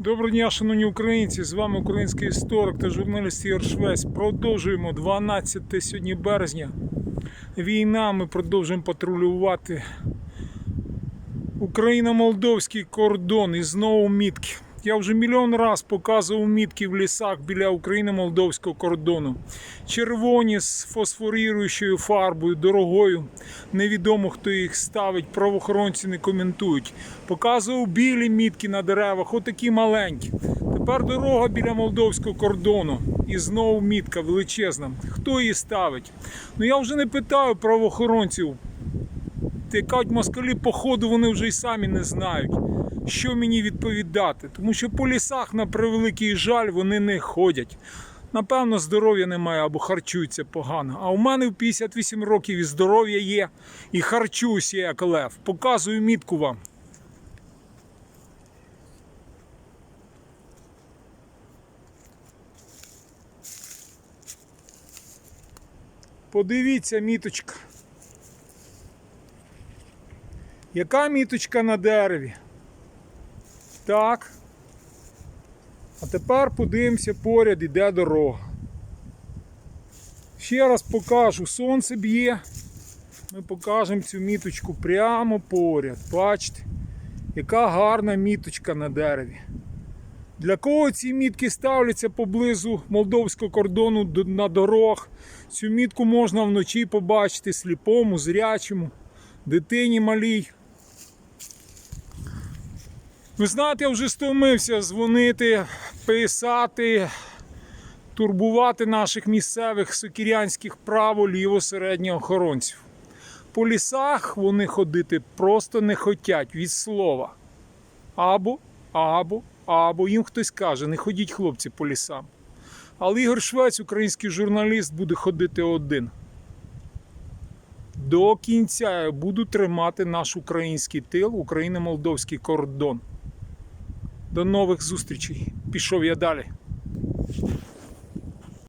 Доброго дня, шановні українці! З вами український історик та журналіст Ігор Швець. Продовжуємо 12 сьогодні березня. Війна. Ми продовжуємо патрулювати Україно-молдовський кордон і знову мітки. Я вже мільйон раз показував мітки в лісах біля України-молдовського кордону. Червоні з фосфоріруючою фарбою, дорогою. Невідомо хто їх ставить, правоохоронці не коментують. Показував білі мітки на деревах, отакі маленькі. Тепер дорога біля молдовського кордону. І знову мітка величезна. Хто її ставить? Ну я вже не питаю правоохоронців. Ти кажуть, москалі, походу, вони вже й самі не знають, що мені відповідати. Тому що по лісах, на превеликий жаль, вони не ходять. Напевно, здоров'я немає або харчуються погано. А у мене в 58 років і здоров'я є, і харчуюся як лев. Показую мітку вам. Подивіться, міточка. Яка міточка на дереві? Так. А тепер подивимося, поряд іде дорога. Ще раз покажу, сонце б'є. Ми покажемо цю міточку прямо поряд. Бачите, яка гарна міточка на дереві. Для кого ці мітки ставляться поблизу молдовського кордону на дорог? Цю мітку можна вночі побачити сліпому, зрячому, дитині малій. Ви знаєте, я вже стомився дзвонити, писати, турбувати наших місцевих сокірянських право ліво середнього охоронців. По лісах вони ходити просто не хотять від слова. Або, або, або їм хтось каже, не ходіть хлопці по лісам. Але Ігор Швець, український журналіст, буде ходити один. До кінця я буду тримати наш український тил, україно-молдовський кордон. До нових зустрічей. Пішов я далі.